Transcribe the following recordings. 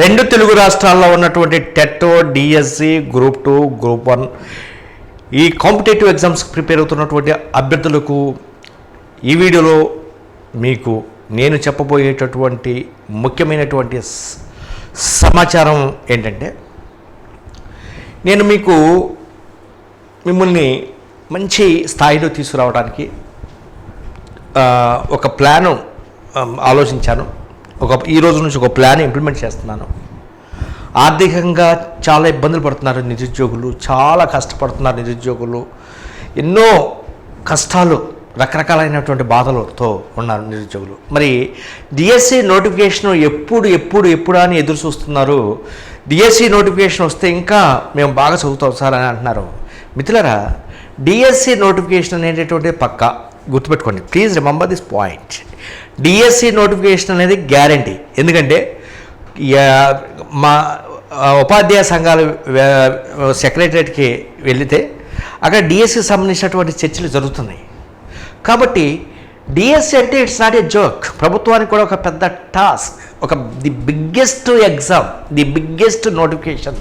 రెండు తెలుగు రాష్ట్రాల్లో ఉన్నటువంటి TET DSC group two group one ఈ కాంపిటేటివ్ ఎగ్జామ్స్ ప్రిపేర్ అవుతున్నటువంటి అభ్యర్థులకు ఈ వీడియోలో మీకు నేను చెప్పబోయేటటువంటి ముఖ్యమైనటువంటి సమాచారం ఏంటంటే నేను మీకు మిమ్మల్ని మంచి స్థాయిలో తీసుకురావడానికి ఒక ప్లాను ఆలోచించాను. ఒక ఈ రోజు నుంచి ఒక ప్లాన్ ఇంప్లిమెంట్ చేస్తున్నాను. ఆర్థికంగా చాలా ఇబ్బందులు పడుతున్నారు నిరుద్యోగులు చాలా కష్టపడుతున్నారు నిరుద్యోగులు. ఎన్నో కష్టాలు రకరకాలైనటువంటి బాధలతో ఉన్నారు నిరుద్యోగులు. మరి డిఎస్సి నోటిఫికేషన్ ఎప్పుడు ఎప్పుడు ఎప్పుడు అని ఎదురు చూస్తున్నారు? డిఎస్సి నోటిఫికేషన్ వస్తే ఇంకా మేము బాగా చదువుతాం సార్ అని అంటున్నారు. మిత్రులరా డిఎస్సి నోటిఫికేషన్ అనేటటువంటి పక్క గుర్తుపెట్టుకోండి. Please remember this point DSC notification అనేది గ్యారంటీ ఎందుకంటే మా ఉపాధ్యాయ సంఘాల సెక్రటరేట్కి వెళితే అక్కడ డిఎస్సికి సంబంధించినటువంటి చర్చలు జరుగుతున్నాయి. కాబట్టి డిఎస్సి అంటే ఇట్స్ నాట్ ఏ జోక్ ప్రభుత్వానికి కూడా ఒక పెద్ద టాస్క్ ఒక the biggest exam the biggest notification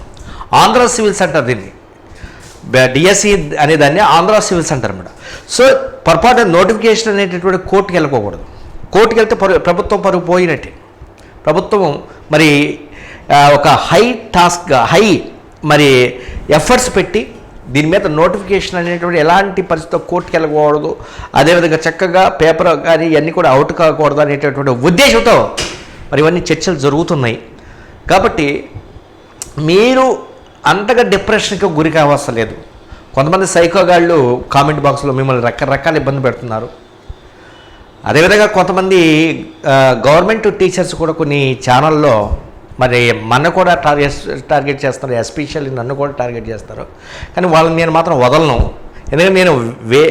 Andhra civil centre దీన్ని. డిఎస్సి అనే దాన్ని ఆంధ్ర సివిల్స్ అంటారు అనమాట సో పొరపాటు నోటిఫికేషన్ అనేటటువంటి కోర్టుకి వెళ్ళకోకూడదు కోర్టుకి వెళ్తే పరు ప్రభుత్వం పరుగు పోయినట్టే. ప్రభుత్వం మరి ఒక హై టాస్క్గా హై మరి ఎఫర్ట్స్ పెట్టి దీని మీద నోటిఫికేషన్ అనేటువంటి ఎలాంటి పరిస్థితిలో కోర్టుకి వెళ్ళకూడదు అదేవిధంగా చక్కగా పేపర్ కానీ ఇవన్నీ కూడా అవుట్ కాకూడదు అనేటటువంటి ఉద్దేశంతో మరి ఇవన్నీ చర్చలు జరుగుతున్నాయి. కాబట్టి మీరు అంతగా డిప్రెషన్కి గురి లేదు కొంతమంది సైకోగాళ్ళు కామెంట్ బాక్స్లో మిమ్మల్ని రకరకాల ఇబ్బంది పెడుతున్నారు. అదేవిధంగా కొంతమంది గవర్నమెంట్ టీచర్స్ కూడా కొన్ని ఛానల్లో మరి మన కూడా టార్గెట్ టార్గెట్ చేస్తారు. ఎస్పెషల్లీ నన్ను కూడా టార్గెట్ చేస్తారు. కానీ వాళ్ళని నేను మాత్రం వదలను. ఎందుకంటే నేను వే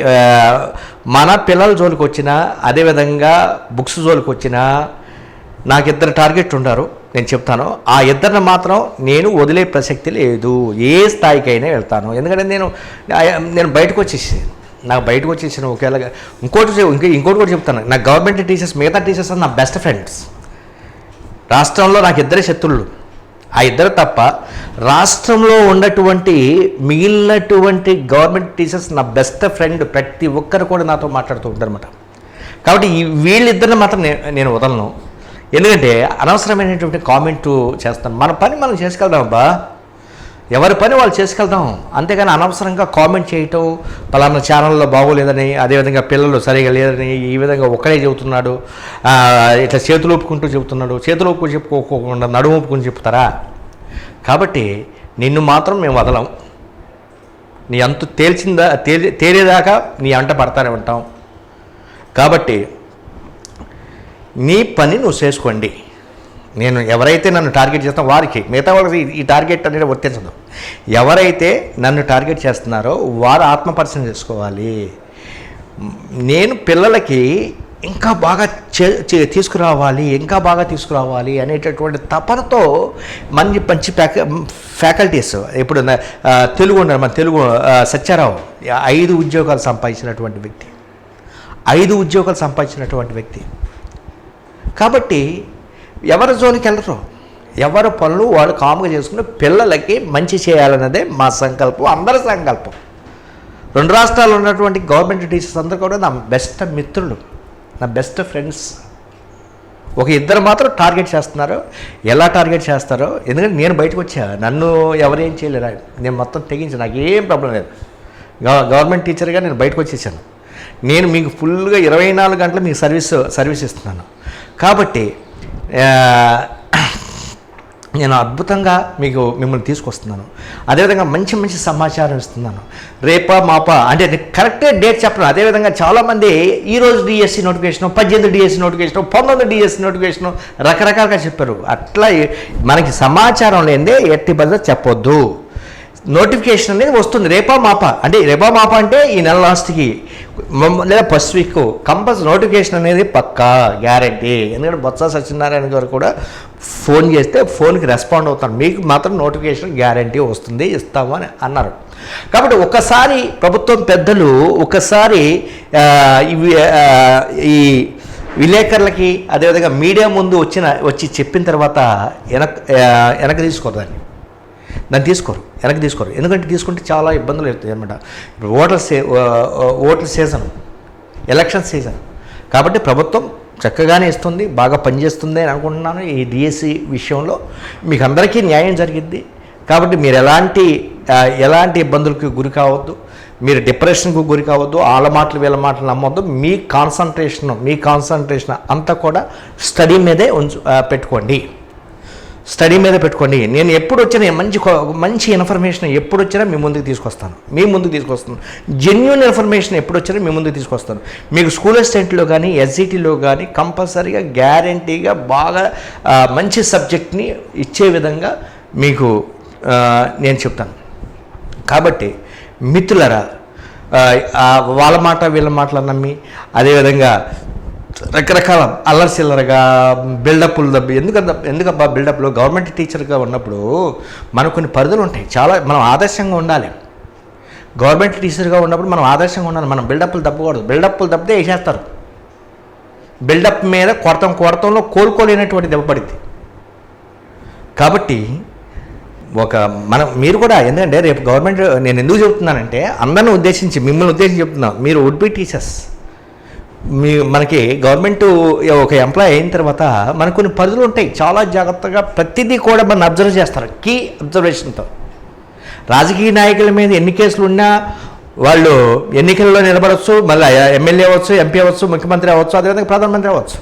మన పిల్లల జోలికి వచ్చినా అదేవిధంగా బుక్స్ జోలికి వచ్చినా నాకు ఇద్దరు టార్గెట్ ఉండారు. నేను చెప్తాను ఆ ఇద్దరిని మాత్రం నేను వదిలే ప్రసక్తి లేదు ఏ స్థాయికైనా వెళ్తాను. ఎందుకంటే నేను నేను బయటకు వచ్చేసి నాకు బయటకు వచ్చేసాను ఒకేలా ఇంకోటి ఇంకా ఇంకోటి కూడా చెప్తాను. నా గవర్నమెంట్ టీచర్స్ మిగతా టీచర్స్ నా బెస్ట్ ఫ్రెండ్స్. రాష్ట్రంలో నాకు ఇద్దరే శత్రువులు. ఆ ఇద్దరు తప్ప రాష్ట్రంలో ఉన్నటువంటి మిగిలినటువంటి గవర్నమెంట్ టీచర్స్ నా బెస్ట్ ఫ్రెండ్ ప్రతి ఒక్కరు కూడా నాతో మాట్లాడుతూ ఉంటారు అనమాట కాబట్టి ఈ వీళ్ళిద్దరిని మాత్రం నేను వదలను. ఎందుకంటే అనవసరమైనటువంటి కామెంట్ చేస్తాం మన పని మనం చేసుకెళ్దాం అబ్బా. ఎవరి పని వాళ్ళు చేసుకెళ్దాం. అంతేగాని అనవసరంగా కామెంట్ చేయటం పలానా ఛానల్లో బాగోలేదని అదేవిధంగా పిల్లలు సరిగా లేదని ఈ విధంగా ఒక్కడే చెబుతున్నాడు ఇట్లా చేతులు ఒప్పుకుంటూ చెబుతున్నాడు చేతులు ఒప్పుకు చెప్పుకోకుండా నడుము ఒప్పుకుని చెప్తారా? కాబట్టి నిన్ను మాత్రం మేము వదలం. నీ అంత తేల్చిందా తేలి తేలేదాకా నీ అంట పడతానే ఉంటాం. కాబట్టి నీ పని నువ్వు చేసుకోండి. నేను ఎవరైతే నన్ను టార్గెట్ చేస్తానో వారికి మిగతా వాళ్ళకి ఈ- టార్గెట్ అనేది వర్తించదు. ఎవరైతే నన్ను టార్గెట్ చేస్తున్నారో వారు ఆత్మపరిశీలన చేసుకోవాలి. నేను పిల్లలకి ఇంకా బాగా చే- చే- తీసుకురావాలి ఇంకా బాగా తీసుకురావాలి అనేటటువంటి తపనతో మంచి మంచి ఫ్యాక ఫ్యాకల్టీస్ ఇప్పుడు తెలుగు ఉన్నారు మన తెలుగు సత్యారావు ఐదు ఉద్యోగాలు సంపాదించినటువంటి వ్యక్తి. ఐదు ఉద్యోగాలు సంపాదించినటువంటి వ్యక్తి. కాబట్టి ఎవరి జోలికి వెళ్ళరు. ఎవరి పనులు వాళ్ళు కాముగా చేసుకుని పిల్లలకి మంచి చేయాలన్నదే మా సంకల్పం అందరి సంకల్పం. రెండు రాష్ట్రాల్లో ఉన్నటువంటి గవర్నమెంట్ టీచర్స్ అందరూ కూడా నా బెస్ట్ మిత్రులు నా బెస్ట్ ఫ్రెండ్స్. ఒక ఇద్దరు మాత్రం టార్గెట్ చేస్తున్నారు. ఎలా టార్గెట్ చేస్తారో ఎందుకంటే నేను బయటకు వచ్చా నన్ను ఎవరేం చేయలేరు? నేను మొత్తం తెగించి నాకు ఏం ప్రాబ్లం లేదు గవర్నమెంట్ టీచర్గా నేను బయటకు వచ్చేసాను. నేను మీకు ఫుల్గా ఇరవై నాలుగు గంటలు మీకు సర్వీస్ సర్వీస్ ఇస్తున్నాను. కాబట్టి నేను అద్భుతంగా మీకు మిమ్మల్ని తీసుకొస్తున్నాను. అదేవిధంగా మంచి మంచి సమాచారం ఇస్తున్నాను. రేపా మాపా అంటే కరెక్టే డేట్ చెప్పను. అదేవిధంగా చాలామంది ఈరోజు డిఎస్సి నోటిఫికేషన్ పద్దెనిమిది డిఎస్సి నోటిఫికేషన్ పంతొమ్మిది డిఎస్సి నోటిఫికేషన్ రకరకాలుగా చెప్పారు. అట్లా మనకి సమాచారం లేనిదే ఎట్టి బదులు చెప్పొద్దు. నోటిఫికేషన్ అనేది వస్తుంది. రేపా మాపా? అంటే రేపా మాపా అంటే ఈ నెల లాస్ట్కి లేదా ఫస్ట్ వీక్ కంపల్స్ నోటిఫికేషన్ అనేది పక్కా గ్యారంటీ. ఎందుకంటే బొత్స సత్యనారాయణ గారు కూడా ఫోన్ చేస్తే ఫోన్కి రెస్పాండ్ అవుతాను మీకు మాత్రం నోటిఫికేషన్ గ్యారంటీ వస్తుంది ఇస్తాము అని అన్నారు. కాబట్టి ఒకసారి ప్రభుత్వం పెద్దలు ఒకసారి ఈ విలేకరులకి అదేవిధంగా మీడియా ముందు వచ్చిన వచ్చి చెప్పిన తర్వాత వెనక్ వెనక తీసుకోదాన్ని దాన్ని తీసుకోరు వెనక్కి తీసుకోరు. ఎందుకంటే తీసుకుంటే చాలా ఇబ్బందులు అవుతాయి అనమాట voter say voter season election season. కాబట్టి ప్రభుత్వం చక్కగానే ఇస్తుంది బాగా పనిచేస్తుంది అని అనుకుంటున్నాను ఈ డిఎస్సి విషయంలో. మీకు అందరికీ న్యాయం జరిగింది కాబట్టి మీరు ఎలాంటి ఎలాంటి ఇబ్బందులకు గురి కావద్దు. మీరు డిప్రెషన్కు గురి కావద్దు. వాళ్ళ మాటలు వీళ్ళ మాటలు నమ్మొద్దు. మీ కాన్సన్ట్రేషన్ మీ కాన్సన్ట్రేషన్ అంతా కూడా స్టడీ మీదే ఉంచు పెట్టుకోండి. స్టడీ మీద పెట్టుకోండి. నేను ఎప్పుడు వచ్చినా మంచి కొ- మంచి ఇన్ఫర్మేషన్ ఎప్పుడు వచ్చినా మీ ముందుకు తీసుకొస్తాను. మీ ముందుకు తీసుకొస్తాను. జెన్యున్ ఇన్ఫర్మేషన్ ఎప్పుడు వచ్చినా మీ ముందుకు తీసుకొస్తాను. మీకు స్కూల్ అసిస్టెంట్లో కానీ ఎస్ఈటీలో కానీ కంపల్సరీగా గ్యారంటీగా బాగా మంచి సబ్జెక్ట్ని ఇచ్చే విధంగా మీకు నేను చెప్తాను. కాబట్టి మిత్రులరా వాళ్ళ మాట వీళ్ళ మాటలు నమ్మి అదేవిధంగా రకరకాల అల్లరిసిల్లరగా బిల్డప్లు దబ్బి ఎందుకంత ఎందుకబ్బా బిల్డప్లు? గవర్నమెంట్ టీచర్గా ఉన్నప్పుడు మనకు కొన్ని పరిధులు ఉంటాయి. చాలా మనం ఆదర్శంగా ఉండాలి. గవర్నమెంట్ టీచర్గా ఉన్నప్పుడు మనం ఆదర్శంగా ఉండాలి. మనం బిల్డప్లు దప్పకూడదు బిల్డప్లు దప్పితే వేసేస్తారు. బిల్డప్ మీద కొడతం కొడతంలో కోలుకోలేనటువంటి దెబ్బపడింది కాబట్టి ఒక మనం మీరు కూడా ఎందుకంటే రేపు గవర్నమెంట్ నేను ఎందుకు చెబుతున్నానంటే అందరిని ఉద్దేశించి మిమ్మల్ని ఉద్దేశించి చెప్తున్నాను మీరు వుడ్ బి టీచర్స్ మీ మనకి గవర్నమెంట్ ఒక ఎంప్లాయ్ అయిన తర్వాత మనకు కొన్ని పరిధులు ఉంటాయి. చాలా జాగ్రత్తగా ప్రతిదీ కూడా మనం అబ్జర్వ్ చేస్తారు. కీ అబ్జర్వేషన్తో రాజకీయ నాయకుల మీద ఎన్ని కేసులు ఉన్నా వాళ్ళు ఎన్నికల్లో నిలబడవచ్చు మళ్ళీ ఎమ్మెల్యే అవ్వచ్చు ఎంపీ అవ్వచ్చు ముఖ్యమంత్రి అవ్వచ్చు అదేవిధంగా ప్రధానమంత్రి అవ్వచ్చు.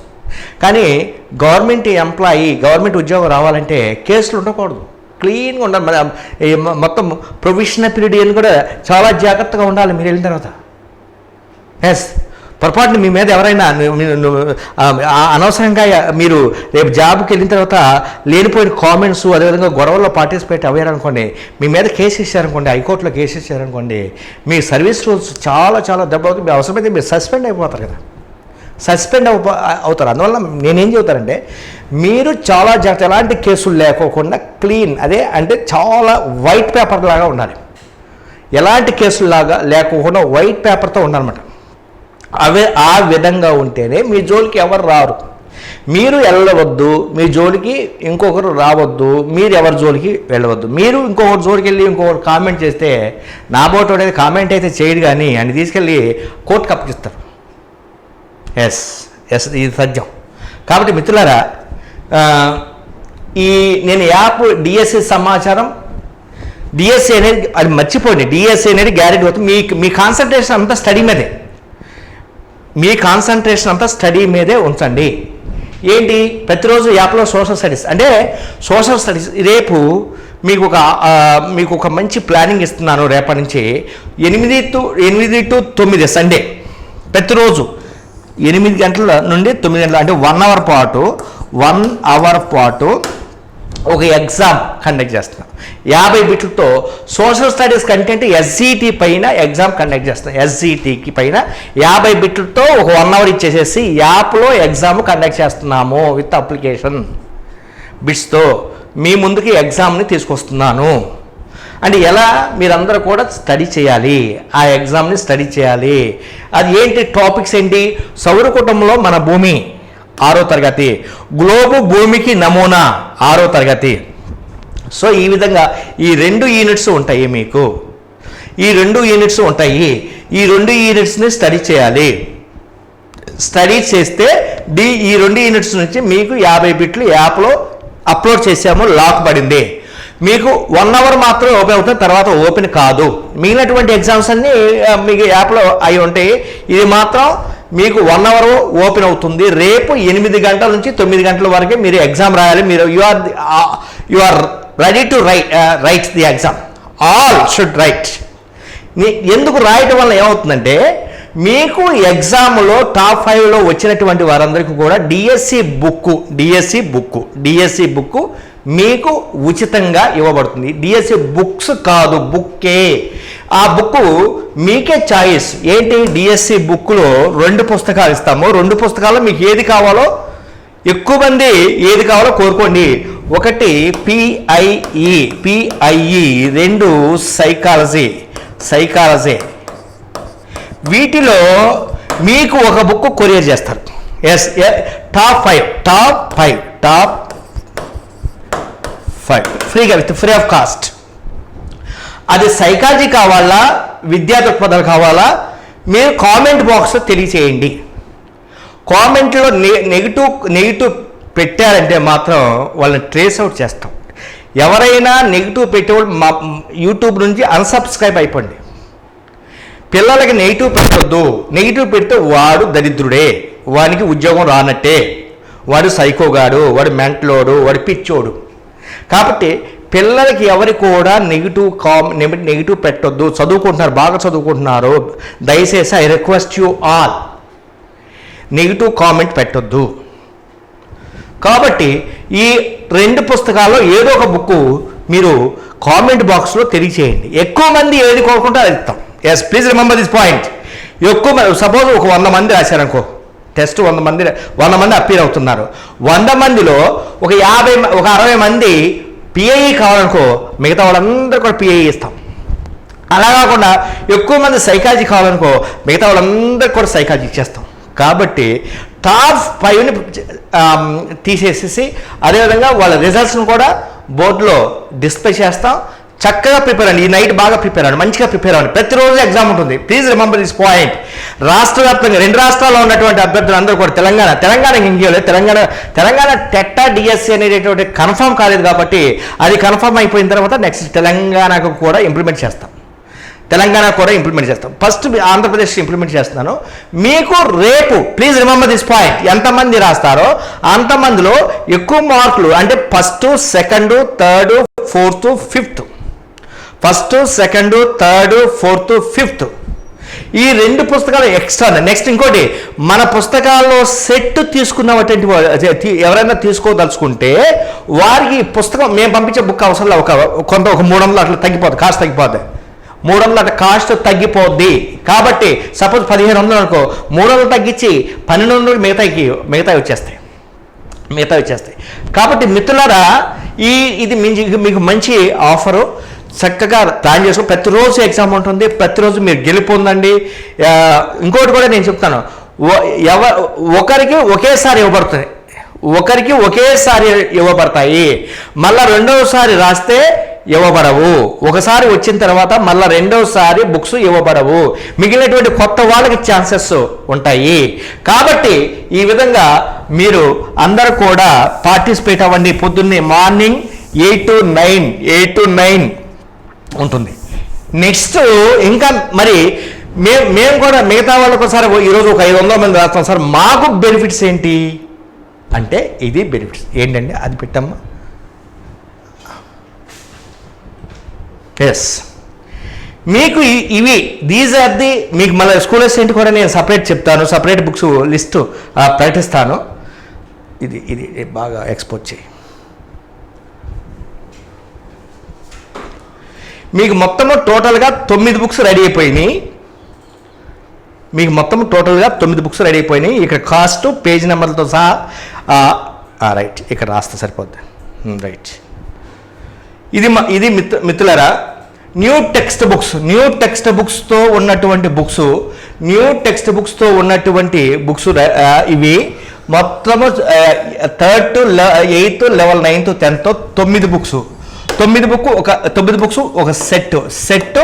కానీ గవర్నమెంట్ ఎంప్లాయీ గవర్నమెంట్ ఉద్యోగం రావాలంటే కేసులు ఉండకూడదు. క్లీన్గా ఉండాలి. మన మొత్తం ప్రొవిషనల్ పీరియడ్ కూడా చాలా జాగ్రత్తగా ఉండాలి మీరు వెళ్ళిన తర్వాత. ఎస్ పొరపాటున మీ మీద ఎవరైనా అనవసరంగా మీరు రేపు జాబ్కి వెళ్ళిన తర్వాత లేనిపోయిన కామెంట్స్ అదేవిధంగా గొడవల్లో పార్టిసిపేట్ అవ్వారనుకోండి మీ మీద కేసు ఇచ్చారనుకోండి హైకోర్టులో కేసు ఇచ్చారనుకోండి మీ సర్వీస్ రూల్స్ చాలా చాలా దెబ్బ అవుతుంది. మీ అవసరమైతే మీరు సస్పెండ్ అయిపోతారు కదా. సస్పెండ్ అవ అవుతారు. అందువల్ల నేనేం చెబుతానంటే మీరు చాలా జాగ్రత్త ఎలాంటి కేసులు లేకోకుండా క్లీన్ అదే అంటే చాలా వైట్ పేపర్ లాగా ఉండాలి. ఎలాంటి కేసుల్లాగా లేకోకుండా వైట్ పేపర్తో ఉండాలన్నమాట. అవే ఆ విధంగా ఉంటేనే మీ జోలికి ఎవరు రారు. మీరు వెళ్ళవద్దు మీ జోలికి ఇంకొకరు రావద్దు మీరు ఎవరి జోలికి వెళ్ళవద్దు. మీరు ఇంకొకరి జోలికి వెళ్ళి ఇంకొకరు కామెంట్ చేస్తే నా బోటు అనేది కామెంట్ అయితే చేయడు కానీ అని తీసుకెళ్ళి కోర్టుకు అప్పగిస్తారు. ఎస్ ఎస్ ఇది సత్యం. కాబట్టి మిత్రులారా ఈ నేను యాప్ డిఎస్సి సమాచారం డిఎస్సి అనేది అది మర్చిపోయింది డిఎస్సి అనేది గ్యారెంటీ అవుతుంది. మీ మీ కాన్సన్ట్రేషన్ అంతా స్టడీ మీదే. మీ కాన్సన్ట్రేషన్ అంతా స్టడీ మీదే ఉంచండి. ఏంటి? ప్రతిరోజు యాప్లో సోషల్ స్టడీస్ అంటే సోషల్ స్టడీస్ రేపు మీకు ఒక మీకు ఒక మంచి ప్లానింగ్ ఇస్తున్నాను రేపటి నుంచి. ఎనిమిది టు ఎనిమిది టు తొమ్మిది సండే ప్రతిరోజు ఎనిమిది గంటల నుండి తొమ్మిది గంటల అంటే వన్ అవర్ పాటు వన్ అవర్ పాటు ఒక ఎగ్జామ్ కండక్ట్ చేస్తున్నాం. యాభై బిట్లతో సోషల్ స్టడీస్ కంటెంట్ ఎస్జిటి పైన ఎగ్జామ్ కండక్ట్ చేస్తున్నాం. ఎస్జిటికి పైన యాభై బిట్లతో ఒక వన్ అవర్ ఇచ్చేసేసి యాప్లో ఎగ్జామ్ కండక్ట్ చేస్తున్నాము విత్ అప్లికేషన్. బిట్స్తో మీ ముందుకి ఎగ్జామ్ని తీసుకొస్తున్నాను. అండ్ ఎలా మీరందరూ కూడా స్టడీ చేయాలి. ఆ ఎగ్జామ్ని స్టడీ చేయాలి. అది ఏంటి టాపిక్స్ ఏంటి? సౌర కుటుంబంలో మన భూమి. ఆరో తరగతి. గ్లోబు భూమికి నమూనా ఆరో తరగతి. సో ఈ విధంగా ఈ రెండు యూనిట్స్ ఉంటాయి మీకు. ఈ రెండు యూనిట్స్ ఉంటాయి. ఈ రెండు యూనిట్స్ని స్టడీ చేయాలి. స్టడీ చేస్తే డి ఈ రెండు యూనిట్స్ నుంచి మీకు యాభై బిట్లు యాప్లో అప్లోడ్ చేసాము లాక్ పడింది. మీకు వన్ అవర్ మాత్రమే ఓపెన్ అవుతుంది తర్వాత ఓపెన్ కాదు. మిగిలినటువంటి ఎగ్జామ్స్ అన్నీ మీకు యాప్లో అయి ఉంటాయి. ఇది మాత్రం మీకు వన్ అవర్ ఓపెన్ అవుతుంది. రేపు ఎనిమిది గంటల నుంచి తొమ్మిది గంటల వరకే మీరు ఎగ్జామ్ రాయాలి. మీరు you are you are ready to write write the exam all should write మీ ఎందుకు రాయటం వల్ల ఏమవుతుందంటే మీకు ఎగ్జామ్లో టాప్ ఫైవ్లో వచ్చినటువంటి వారందరికీ కూడా DSC book DSC book DSC book మీకు ఉచితంగా ఇవ్వబడుతుంది. డిఎస్సి బుక్స్ కాదు బుక్కే ఆ బుక్ మీకే చాయిస్. ఏంటి? డిఎస్సి బుక్లో రెండు పుస్తకాలు ఇస్తాము. రెండు పుస్తకాల్లో మీకు ఏది కావాలో ఎక్కువ మంది ఏది కావాలో కోరుకోండి. ఒకటి పిఐఈ పిఐఈ రెండు సైకాలజీ. సైకాలజీ. వీటిలో మీకు ఒక బుక్ కొరియర్ చేస్తారు. Yes top five. Top five. Top five. ఫ్రీగా విత్ ఫ్రీ ఆఫ్ కాస్ట్. అది సైకాలజీ కావాలా? విద్యా దృక్పథాలు కావాలా? మీరు కామెంట్ బాక్స్లో తెలియచేయండి. కామెంట్లో నె నెగిటివ్ నెగిటివ్ పెట్టారంటే మాత్రం వాళ్ళని ట్రేస్ అవుట్ చేస్తాం. ఎవరైనా నెగిటివ్ పెట్టేవాళ్ళు మా యూట్యూబ్ నుంచి అన్సబ్స్క్రైబ్ అయిపోండి. పిల్లలకి నెగిటివ్ పెట్టొద్దు. నెగిటివ్ పెడితే వాడు దరిద్రుడే. వానికి ఉద్యోగం రానట్టే. వాడు సైకోగాడు వాడు మెంటలోడు వాడు పిచ్చోడు. కాబట్టి పిల్లలకి ఎవరి కూడా నెగిటివ్ కామ్ నెగిటివ్ పెట్టొద్దు. చదువుకుంటున్నారు బాగా చదువుకుంటున్నారు. దయచేసి I request you all negative comment పెట్టొద్దు. కాబట్టి ఈ రెండు పుస్తకాల్లో ఏదో ఒక బుక్ మీరు కామెంట్ బాక్స్లో తెలియచేయండి. ఎక్కువ మంది ఏది కోరుకుంటే అది ఇస్తాం. Yes please remember this point ఎక్కువ సపోజ్ ఒక వంద మంది రాశారనుకో. టెస్ట్ వంద మంది వంద మంది అప్పీర్ అవుతున్నారు. వంద మందిలో ఒక యాభై ఒక అరవై మంది పిఐఈ కావాలనుకో మిగతా వాళ్ళందరూ కూడా పిఐఈ ఇస్తాం. అలా కాకుండా ఎక్కువ మంది సైకాలజీ కావాలనుకో మిగతా వాళ్ళందరికీ కూడా సైకాలజీ ఇచ్చేస్తాం. కాబట్టి టాప్ ఫైవ్ని తీసేసేసి అదేవిధంగా వాళ్ళ రిజల్ట్స్ని కూడా బోర్డులో డిస్ప్లే చేస్తాం. చక్కగా ప్రిపేర్ అండి ఈ నైట్ బాగా ప్రిపేర్ అవ్వండి మంచిగా ప్రిపేర్ అవ్వండి ప్రతిరోజు ఎగ్జామ్ ఉంటుంది. ప్లీజ్ రిమెంబర్ దిస్ పాయింట్ రాష్ట్ర వ్యాప్తంగా రెండు రాష్ట్రాల్లో ఉన్నటువంటి అభ్యర్థులు అందరూ కూడా తెలంగాణ తెలంగాణ ఇంకేలేదు తెలంగాణ తెలంగాణ టెట్టా డిఎస్సి అనేటటువంటి కన్ఫర్మ్ కాలేదు కాబట్టి అది కన్ఫర్మ్ అయిపోయిన తర్వాత నెక్స్ట్ తెలంగాణకు కూడా ఇంప్లిమెంట్ చేస్తాం. తెలంగాణ కూడా ఇంప్లిమెంట్ చేస్తాం. ఫస్ట్ ఆంధ్రప్రదేశ్ ఇంప్లిమెంట్ చేస్తున్నాను. మీకు రేపు ప్లీజ్ రిమెంబర్ దిస్ పాయింట్ ఎంతమంది రాస్తారో అంతమందిలో ఎక్కువ మార్కులు అంటే first second third fourth fifth first second third fourth fifth. ఈ రెండు పుస్తకాలు ఎక్స్ట్రా నెక్స్ట్ ఇంకోటి మన పుస్తకాల్లో సెట్ తీసుకున్నటువంటి అదే ఎవరైనా తీసుకోదలుచుకుంటే వారికి పుస్తకం మేము పంపించే బుక్ అవసరం లేదు. ఒక కొంత ఒక మూడు వందలు అట్లా తగ్గిపోద్ది కాస్ట్ తగ్గిపోద్ది. మూడు వందలు అట్లా కాస్ట్ తగ్గిపోద్ది. కాబట్టి సపోజ్ పదిహేను వందలు అనుకో మూడు వందలు తగ్గించి పన్నెండు వందలు మిగతాకి మిగతా వచ్చేస్తాయి. మిగతా వచ్చేస్తాయి. కాబట్టి మిత్రులారా ఈ ఇది మీకు మంచి ఆఫరు. చక్కగా ప్లాన్ చేసుకుని ప్రతిరోజు ఎగ్జామ్ ఉంటుంది ప్రతిరోజు మీరు గెలుపొందండి ఇంకోటి కూడా నేను చెప్తాను. ఎవ ఒకరికి ఒకేసారి ఇవ్వబడుతుంది. ఒకరికి ఒకేసారి ఇవ్వబడతాయి. మళ్ళీ రెండవసారి రాస్తే ఇవ్వబడవు. ఒకసారి వచ్చిన తర్వాత మళ్ళీ రెండవసారి బుక్స్ ఇవ్వబడవు. మిగిలినటువంటి కొత్త వాళ్ళకి ఛాన్సెస్ ఉంటాయి. కాబట్టి ఈ విధంగా మీరు అందరూ కూడా పార్టిసిపేట్ అవ్వండి. పొద్దున్నే morning eight to nine eight to nine ఉంటుంది. నెక్స్ట్ ఇంకా మరి మే మేము కూడా మిగతా వాళ్ళకు ఒకసారి ఈరోజు ఒక ఐదు వందల మంది రాస్తాం. సార్ మాకు బెనిఫిట్స్ ఏంటి? అంటే ఇది బెనిఫిట్స్ ఏంటంటే అది పెట్టమ్మా. ఎస్ మీకు ఇవి దీస్ ఆర్ ది మీకు మళ్ళీ స్కూల్ ఏంటి కూడా నేను సపరేట్ చెప్తాను. సపరేట్ బుక్స్ లిస్టు ప్రకటిస్తాను. ఇది ఇది ఇది బాగా ఎక్స్పోజ్ చేయి. మీకు మొత్తము టోటల్గా తొమ్మిది బుక్స్ రెడీ అయిపోయినాయి. మీకు మొత్తం టోటల్గా తొమ్మిది బుక్స్ రెడీ అయిపోయినాయి. ఇక్కడ కాస్ట్ పేజ్ నెంబర్లతో సహా రైట్ ఇక్కడ రాస్తే సరిపోద్ది. రైట్. ఇది మ- ఇది మిత్ మిత్రులరా new text books new text బుక్స్తో ఉన్నటువంటి బుక్స్ న్యూ టెక్స్ట్ బుక్స్తో ఉన్నటువంటి బుక్స్ ఇవి మొత్తము third to eighth level ninth tenth తొమ్మిది బుక్స్. తొమ్మిది బుక్ ఒక తొమ్మిది బుక్స్ ఒక సెట్ సెట్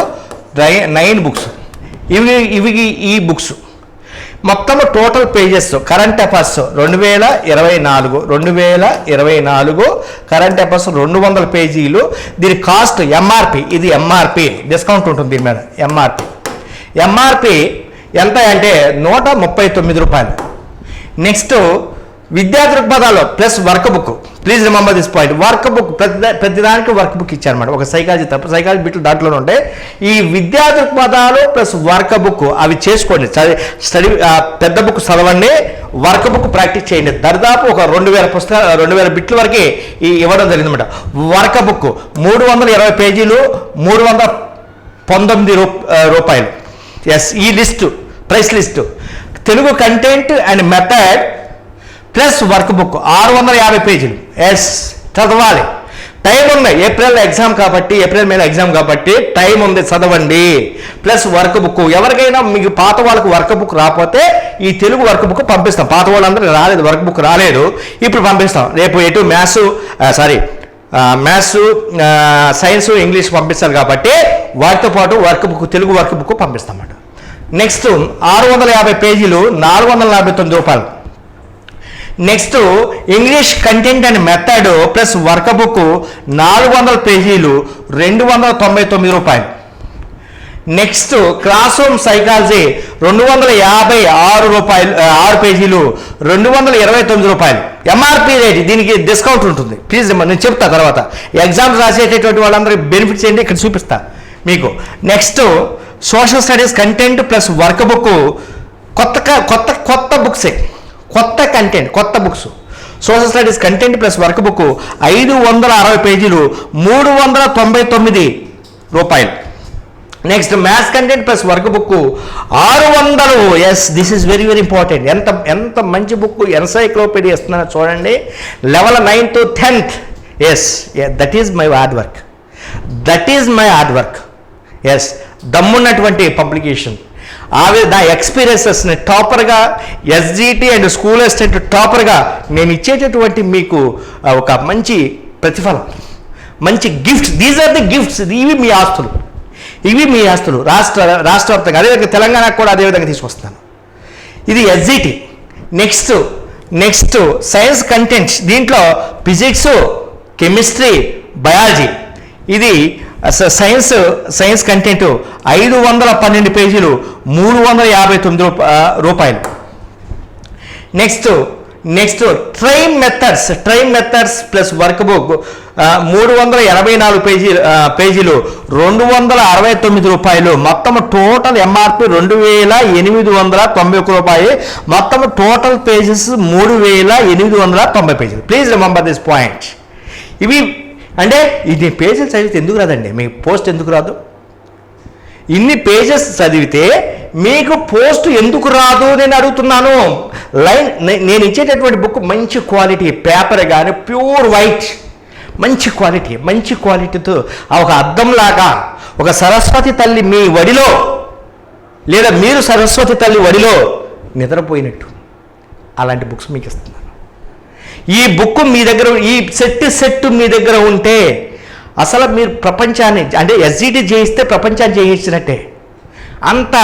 నైన్ బుక్స్. ఇవి ఇవి ఈ బుక్స్. మొత్తం టోటల్ పేజెస్ కరెంట్ అఫైర్స్ రెండు వేల ఇరవై నాలుగు రెండు వేల ఇరవై నాలుగు కరెంట్ అఫైర్స్ రెండు వందల పేజీలు. దీని కాస్ట్ ఎంఆర్పి ఇది ఎంఆర్పి డిస్కౌంట్ ఉంటుంది దీని మీద ఎంఆర్పి ఎంఆర్పి ఎంత అంటే నూట ముప్పై తొమ్మిది రూపాయలు. నెక్స్ట్ విద్యా దృక్పథాలు plus work book. Please remember this point work book ప్రతి ప్రతిదానికి వర్క్ బుక్ ఇచ్చారన్నమాట. ఒక సైకాలజీ తప్ప సైకాలజీ బిట్లు దాంట్లోనే ఉంటాయి ఈ విద్యా దృక్పథాలు ప్లస్ వర్క్ బుక్ అవి చేసుకోండి. చదివి స్టడీ పెద్ద బుక్ చదవండి వర్క్ బుక్ ప్రాక్టీస్ చేయండి. దరిదాపు ఒక రెండు వేల పుస్తకాలు రెండు వేల బిట్ల వరకు ఈ ఇవ్వడం జరిగిందన్నమాట. వర్క్ బుక్ మూడు వందల ఇరవై పేజీలు మూడు వందల పంతొమ్మిది రూ రూపాయలు. ఎస్ ఈ list price list. Telugu content and method plus work book ఆరు వందల యాభై పేజీలు. ఎస్ చదవాలి. టైం ఉంది. ఏప్రిల్ ఎగ్జామ్ కాబట్టి ఏప్రిల్ మీద ఎగ్జామ్ కాబట్టి టైం ఉంది చదవండి. ప్లస్ వర్క్ బుక్ ఎవరికైనా మీకు పాత వాళ్ళకి వర్క్ బుక్ రాకపోతే ఈ తెలుగు వర్క్ బుక్ పంపిస్తాం. పాత వాళ్ళందరూ రాలేదు వర్క్ బుక్ రాలేదు. ఇప్పుడు పంపిస్తాం. రేపు ఎటు maths sorry maths science English పంపిస్తారు కాబట్టి వాటితో పాటు work book Telugu work book పంపిస్తామన్నమాట next ఆరు వందల యాభై పేజీలు నాలుగు వందల యాభై తొమ్మిది రూపాయలు. Next English content and method plus work book నాలుగు వందల పేజీలు రెండు వందల తొంభై తొమ్మిది రూపాయలు. నెక్స్ట్ క్లాస్ రూమ్ సైకాలజీ రెండు వందల యాభై ఆరు రూపాయలు ఆరు పేజీలు రెండు వందల ఇరవై తొమ్మిది రూపాయలు. ఎంఆర్పి రేట్ దీనికి డిస్కౌంట్ ఉంటుంది. ప్లీజ్ నేను చెప్తా తర్వాత. ఎగ్జామ్స్ రాసేటటువంటి వాళ్ళందరికీ బెనిఫిట్స్ ఏంటి? ఇక్కడ చూపిస్తా మీకు. Next social studies content plus workbook కొత్త కొత్త కొత్త బుక్సే కొత్త కంటెంట్ కొత్త books social studies content plus workbook ఐదు వందల అరవై పేజీలు మూడు వందల తొంభై తొమ్మిది రూపాయలు. Next maths content plus workbook ఆరు వందలు. Yes this is very very important ఎంత ఎంత మంచి బుక్ ఎన్సైక్లోపీడియా ఇస్తున్నా చూడండి. Level nine to tenth yes that is my hard work that is my hard work yes దమ్మున్నటువంటి publication ఆవి నా ఎక్స్పీరియన్సెస్ని టాపర్గా ఎస్జిటి అండ్ స్కూల్ అసిస్టెంట్ టాపర్గా నేను ఇచ్చేటటువంటి మీకు ఒక మంచి ప్రతిఫలం. మంచి gifts these are the gifts ఇవి మీ ఆస్తులు. ఇవి మీ ఆస్తులు. రాష్ట్ర రాష్ట్ర వ్యాప్తంగా. అదేవిధంగా తెలంగాణకు కూడా అదేవిధంగా తీసుకొస్తాను ఇది SGT. Next next science contents దీంట్లో ఫిజిక్స్ కెమిస్ట్రీ బయాలజీ ఇది స- సైన్స్ సైన్స్ కంటెంట్ ఐదు వందల పన్నెండు పేజీలు మూడు వందల యాభై తొమ్మిది రూపాయలు. Next next train methods train methods plus work book మూడు వందల ఎనభై నాలుగు పేజీ పేజీలు రెండు వందల అరవై తొమ్మిది రూపాయలు. మొత్తం టోటల్ ఎంఆర్పి రెండు వేల ఎనిమిది వందల తొంభై ఒక రూపాయి మొత్తం టోటల్ పేజెస్ మూడు వేల ఎనిమిది వందల తొంభై పేజీలు. ప్లీజ్ రిమంబర్ దిస్ పాయింట్ ఇవి అంటే ఇది పేజెస్ చదివితే ఎందుకు రాదండి? మీకు పోస్ట్ ఎందుకు రాదు? ఇన్ని పేజెస్ చదివితే మీకు పోస్ట్ ఎందుకు రాదు నేను అడుగుతున్నాను. లైన్ నేను ఇచ్చేటటువంటి బుక్ మంచి క్వాలిటీ పేపర్ కానీ ప్యూర్ వైట్. మంచి క్వాలిటీ మంచి క్వాలిటీతో ఒక అద్దంలాగా ఒక సరస్వతి తల్లి మీ వడిలో లేదా మీరు సరస్వతి తల్లి వడిలో నిద్రపోయినట్టు. అలాంటి బుక్స్ మీకు ఇస్తున్నాను. ఈ బుక్ మీ దగ్గర ఈ సెట్ సెట్ మీ దగ్గర ఉంటే అసలు మీరు ప్రపంచాన్ని అంటే ఎస్జిటి చేయిస్తే ప్రపంచాన్ని చేయించినట్టే. అంత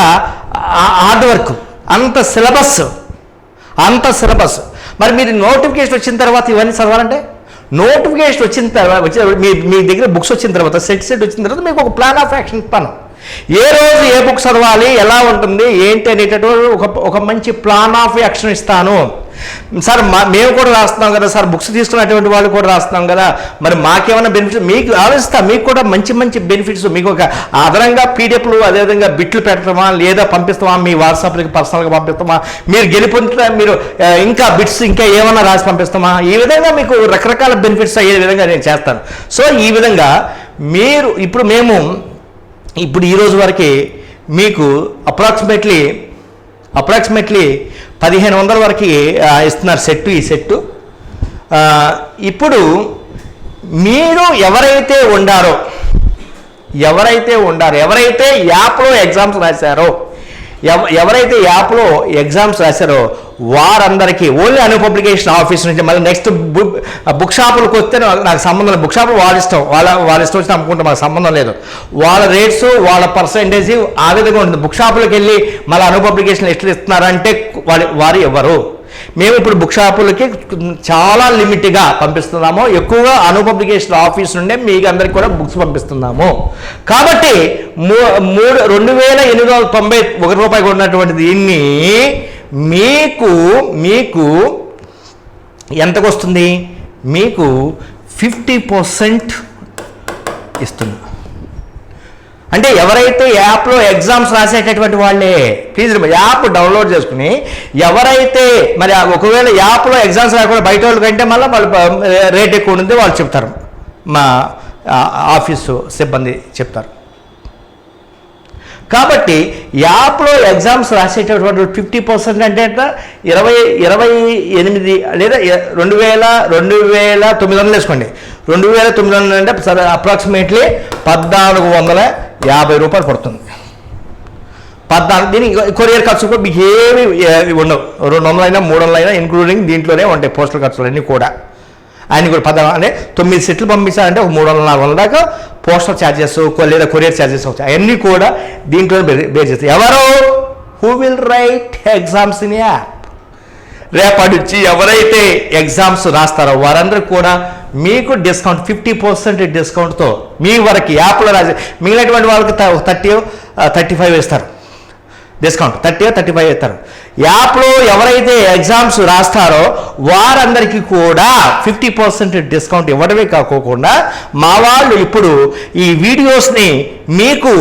హార్డ్ వర్క్ అంత సిలబస్ అంత సిలబస్ మరి మీరు నోటిఫికేషన్ వచ్చిన తర్వాత ఇవన్నీ చదవాలంటే? నోటిఫికేషన్ వచ్చిన తర్వాత వచ్చిన మీ మీ దగ్గర బుక్స్ వచ్చిన తర్వాత సెట్ సెట్ వచ్చిన తర్వాత మీకు ఒక ప్లాన్ ఆఫ్ యాక్షన్ ఇస్తాను ఏ రోజు ఏ బుక్ చదవాలి ఎలా ఉంటుంది ఏంటి అనేటటువంటి ఒక ఒక మంచి ప్లాన్ ఆఫ్ యాక్షన్ ఇస్తాను. సార్ మా మేము కూడా రాస్తున్నాం కదా సార్ బుక్స్ తీసుకున్నటువంటి వాళ్ళు కూడా రాస్తున్నాం కదా. మరి మాకేమైనా బెనిఫిట్స్ మీకు ఆలోచిస్తా మీకు కూడా మంచి మంచి బెనిఫిట్స్ మీకు ఒక అదనంగా పీడిఎఫ్లు అదేవిధంగా బిట్లు పెట్టడమా లేదా పంపిస్తామా మీ వాట్సాప్లకి పర్సనల్గా పంపిస్తామా మీరు గెలుపొందుతా మీరు ఇంకా బిట్స్ ఇంకా ఏమైనా రాసి పంపిస్తామా ఈ విధంగా మీకు రకరకాల బెనిఫిట్స్ అయ్యే విధంగా నేను చేస్తాను. సో ఈ విధంగా మీరు ఇప్పుడు మేము ఇప్పుడు ఈ రోజు వరకు మీకు అప్రాక్సిమేట్లీ అప్రాక్సిమేట్లీ పదిహేను వందల వరకు ఇస్తున్నారు సెట్టు ఈ సెట్టు. ఇప్పుడు మీరు ఎవరైతే ఉండారో ఎవరైతే ఉండారో ఎవరైతే యాప్లో ఎగ్జామ్స్ రాశారో ఎవరైతే యాప్లో ఎగ్జామ్స్ రాశారో వారందరికీ ఓన్లీ అను పబ్లికేషన్ ఆఫీస్ నుంచి మళ్ళీ నెక్స్ట్ బుక్ బుక్ షాపులకు వస్తే నాకు సంబంధం లేదు. బుక్ షాపులు వాళ్ళ ఇష్టం వాళ్ళ వాళ్ళ ఇష్టం వచ్చి అమ్ముకుంటే మాకు సంబంధం లేదు. వాళ్ళ రేట్స్ వాళ్ళ పర్సంటేజ్ ఆ విధంగా ఉంటుంది. బుక్ షాపులకు వెళ్ళి మళ్ళీ అను పబ్లికేషన్ ఎట్లు ఇస్తున్నారంటే వాళ్ళు వారు ఎవరు మేము ఇప్పుడు బుక్ షాపులకి చాలా లిమిట్గా పంపిస్తున్నాము. ఎక్కువగా అను పబ్లికేషన్ ఆఫీస్ నుండే మీకు అందరికి కూడా బుక్స్ పంపిస్తున్నాము. కాబట్టి మూ- మూడు రెండు వేల ఎనిమిది వందల తొంభై ఒక రూపాయికి ఉన్నటువంటి దీన్ని మీకు మీకు ఎంతకు వస్తుంది మీకు ఫిఫ్టీ పర్సెంట్ ఇస్తుంది. అంటే ఎవరైతే యాప్లో ఎగ్జామ్స్ రాసేటటువంటి వాళ్ళే ప్లీజ్ యాప్ డౌన్లోడ్ చేసుకుని ఎవరైతే మరి ఆ ఒకవేళ యాప్లో ఎగ్జామ్స్ రాకుండా బయట వాళ్ళు కంటే మళ్ళీ వాళ్ళు రేట్ ఎక్కువ ఉంది వాళ్ళు చెప్తారు. మా ఆఫీసు సిబ్బంది చెప్తారు. కాబట్టి యాప్లో ఎగ్జామ్స్ రాసేటటువంటి ఫిఫ్టీ పర్సెంట్ అంటే ఇరవై ఇరవై ఎనిమిది లేదా రెండు వేల రెండు వేల తొమ్మిది వందలు వేసుకోండి. రెండు వేల తొమ్మిది వందలు అంటే సరే అప్రాక్సిమేట్లీ పద్నాలుగు వందల యాభై రూపాయలు పడుతుంది. పద్నాలుగు దీనికి కొరియర్ ఖర్చు కూడా మీకు ఏమి ఉండవు. రెండు వందలైనా మూడు వందలైనా ఇంక్లూడింగ్ దీంట్లోనే ఉంటాయి పోస్టల్ ఖర్చులు అన్నీ కూడా. ఆయన కూడా పద అంటే తొమ్మిది సెట్లు పంపించాలంటే ఒక మూడు వందల నాలుగు వందల దాకా పోస్టల్ ఛార్జెస్ లేదా కొరియర్ ఛార్జెస్ అవుతాయి. అవన్నీ కూడా దీంట్లో బేర్ చేస్తాయి. ఎవరు? Who will write exams in app రేపటి నుంచి ఎవరైతే ఎగ్జామ్స్ రాస్తారో వారందరికీ కూడా మీకు డిస్కౌంట్ ఫిఫ్టీ పర్సెంట్ డిస్కౌంట్తో మీ వరకు యాప్లో రాసి మిగిలినటువంటి వాళ్ళకి థర్టీ థర్టీ ఫైవ్ ఇస్తారు డిస్కౌంట్ థర్టీ థర్టీ ఫైవ్ ఇస్తారు యాప్లో ఎవరైతే ఎగ్జామ్స్ రాస్తారో వారందరికీ కూడా ఫిఫ్టీ పర్సెంట్ డిస్కౌంట్ ఇవ్వడమే కాకోకుండా మా వాళ్ళు ఇప్పుడు ఈ వీడియోస్ని మీకు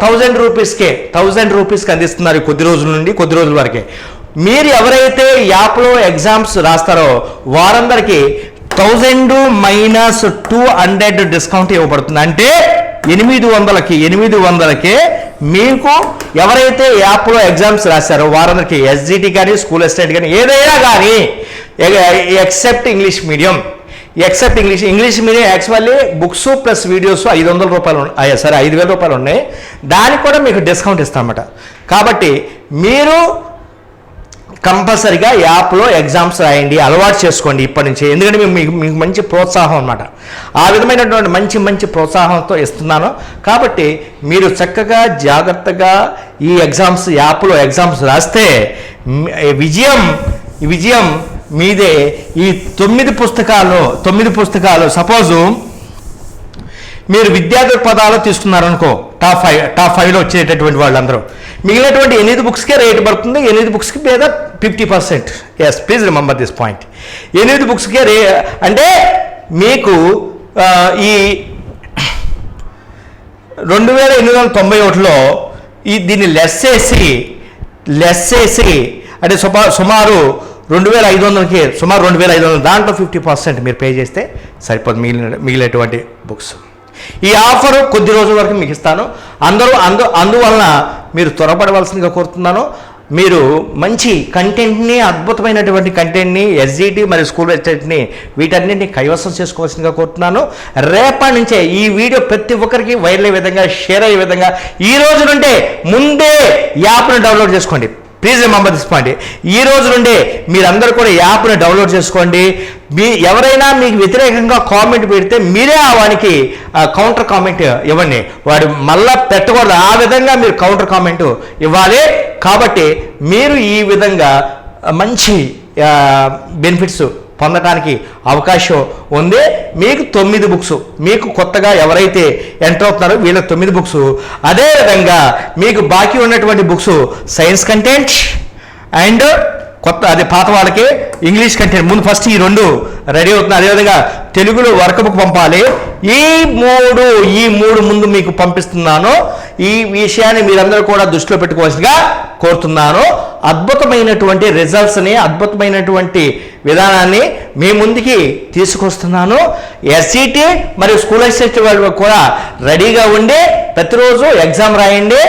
థౌజండ్ రూపీస్కే థౌజండ్ రూపీస్కి అందిస్తున్నారు కొద్ది రోజుల నుండి కొద్ది రోజుల వరకే. మీరు ఎవరైతే యాప్లో ఎగ్జామ్స్ రాస్తారో వారందరికీ thousand minus two hundred discount ఇవ్వబడుతుంది. అంటే ఎనిమిది వందలకి ఎనిమిది వందలకే మీకు ఎవరైతే యాప్లో ఎగ్జామ్స్ రాశారో వారందరికీ ఎస్జిటి కానీ స్కూల్ ఎస్టేట్ కానీ ఏదైనా కానీ except English medium except English English medium actually books plus videos ఐదు వందల రూపాయలు సరే ఐదు వేల రూపాయలు ఉన్నాయి. దానికి కూడా మీకు డిస్కౌంట్ ఇస్తామన్నమాట కాబట్టి మీరు కంపల్సరిగా యాప్లో ఎగ్జామ్స్ రాయండి అలవాటు చేసుకోండి ఇప్పటి నుంచి. ఎందుకంటే మేము మీకు మీకు మంచి ప్రోత్సాహం అనమాట ఆ విధమైనటువంటి మంచి మంచి ప్రోత్సాహంతో ఇస్తున్నాను. కాబట్టి మీరు చక్కగా జాగ్రత్తగా ఈ ఎగ్జామ్స్ యాప్లో ఎగ్జామ్స్ రాస్తే విజయం ఈ విజయం మీదే. ఈ తొమ్మిది పుస్తకాలు తొమ్మిది పుస్తకాలు సపోజు మీరు విద్యార్థి పదాలు తీసుకున్నారనుకో టాప్ ఫైవ్ టాప్ ఫైవ్లో వచ్చేటటువంటి వాళ్ళందరూ. మిగిలినటువంటి ఎనిమిది బుక్స్కే రేటు పడుతుంది ఎనిమిది బుక్స్కి మీద fifty percent. Yes please remember this point ఎనిమిది బుక్స్కే రే అంటే మీకు ఈ రెండు వేల ఎనిమిది వందల తొంభై ఒకటిలో ఈ దీన్ని లెస్ చేసి లెస్ చేసి అంటే సుమా సుమారు రెండు వేల ఐదు వందలకి సుమారు రెండు వేల ఐదు వందలు దాంట్లో ఫిఫ్టీ పర్సెంట్ మీరు పే చేస్తే సరిపోదు మిగిలిన మిగిలినటువంటి బుక్స్. ఈ ఆఫర్ కొద్ది రోజుల వరకు మీకు ఇస్తాను. అందరూ అందు అందువలన మీరు త్వరపడవలసిందిగా కోరుతున్నాను. మీరు మంచి కంటెంట్ని అద్భుతమైనటువంటి కంటెంట్ని ఎస్జిటి మరియు స్కూల్ వెబ్సైట్ని వీటన్నింటినీ కైవసం చేసుకోవాల్సిందిగా కోరుతున్నాను. రేపటి నుంచే ఈ వీడియో ప్రతి ఒక్కరికి వైరల్ అయ్యే విధంగా షేర్ అయ్యే విధంగా ఈ రోజు నుండే ముందే యాప్ను డౌన్లోడ్ చేసుకోండి. ప్లీజ్ రిమెంబర్ దిస్ పాయింట్ ఈ రోజు నుండే మీరందరూ కూడా యాప్ని డౌన్లోడ్ చేసుకోండి. మీ ఎవరైనా మీకు వ్యతిరేకంగా కామెంట్ పెడితే మీరే ఆ వానికి కౌంటర్ కామెంట్ ఇవ్వండి. వాడు మళ్ళా పెట్టకూడదు. ఆ విధంగా మీరు కౌంటర్ కామెంట్ ఇవ్వాలి. కాబట్టి మీరు ఈ విధంగా మంచి బెనిఫిట్స్ పొందడానికి అవకాశం ఉంది. మీకు తొమ్మిది బుక్స్ మీకు కొత్తగా ఎవరైతే ఎంటర్ అవుతున్నారో వీళ్ళకి తొమ్మిది బుక్స్. అదేవిధంగా మీకు బాకీ ఉన్నటువంటి బుక్స్ సైన్స్ కంటెంట్ అండ్ కొత్త అదే పాత వాళ్ళకి ఇంగ్లీష్ కంటే ముందు ఫస్ట్ ఈ రెండు రెడీ అవుతుంది. అదేవిధంగా తెలుగులో వర్కబుక్ పంపాలి. ఈ మూడు ఈ మూడు ముందు మీకు పంపిస్తున్నాను. ఈ విషయాన్ని మీరందరూ కూడా దృష్టిలో పెట్టుకోవాల్సిగా కోరుతున్నాను. అద్భుతమైనటువంటి రిజల్ట్స్ని అద్భుతమైనటువంటి విధానాన్ని మీ ముందుకి తీసుకొస్తున్నాను. ఎస్సీటీ మరియు స్కూల్ అసిస్టెంట్ వాళ్ళు కూడా రెడీగా ఉండి ప్రతిరోజు ఎగ్జామ్ రాయండి.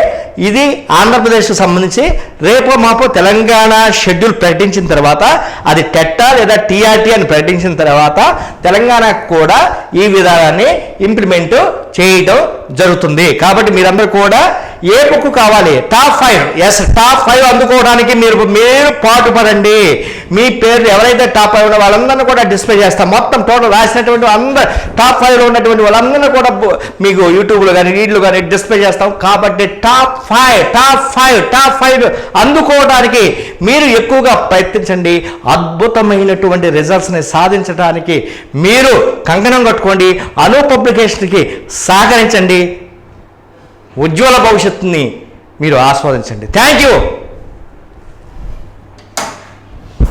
ఇది ఆంధ్రప్రదేశ్కి సంబంధించి రేపు మాపు తెలంగాణ షెడ్యూల్ ప్రకటించిన తర్వాత అది టెట్టా లేదా టీఆర్టీ అని ప్రకటించిన తర్వాత తెలంగాణకు కూడా ఈ విధానాన్ని ఇంప్లిమెంట్ చేయటం జరుగుతుంది. కాబట్టి మీరందరూ కూడా ఏ బుక్ కావాలి? Top five. Yes top five అందుకోవడానికి మీరు మీరు పాటుపడండి. మీ పేరు ఎవరైతే టాప్ ఫైవ్ ఉన్నారో వాళ్ళందరినీ కూడా డిస్ప్లే చేస్తాం. మొత్తం టోటల్ రాసినటువంటి అందరు టాప్ ఫైవ్లో ఉన్నటువంటి వాళ్ళందరినీ కూడా మీకు యూట్యూబ్లో కానీ వీడియోలో కానీ డిస్ప్లే చేస్తాం. కాబట్టి top five top five top five అందుకోవడానికి మీరు ఎక్కువగా ప్రయత్నించండి. అద్భుతమైనటువంటి రిజల్ట్స్ని సాధించడానికి మీరు కంకణం కట్టుకోండి. అను పబ్లికేషన్కి సహకరించండి. ఉజ్వల భవిష్యత్తుని మీరు ఆస్వాదించండి. Thank you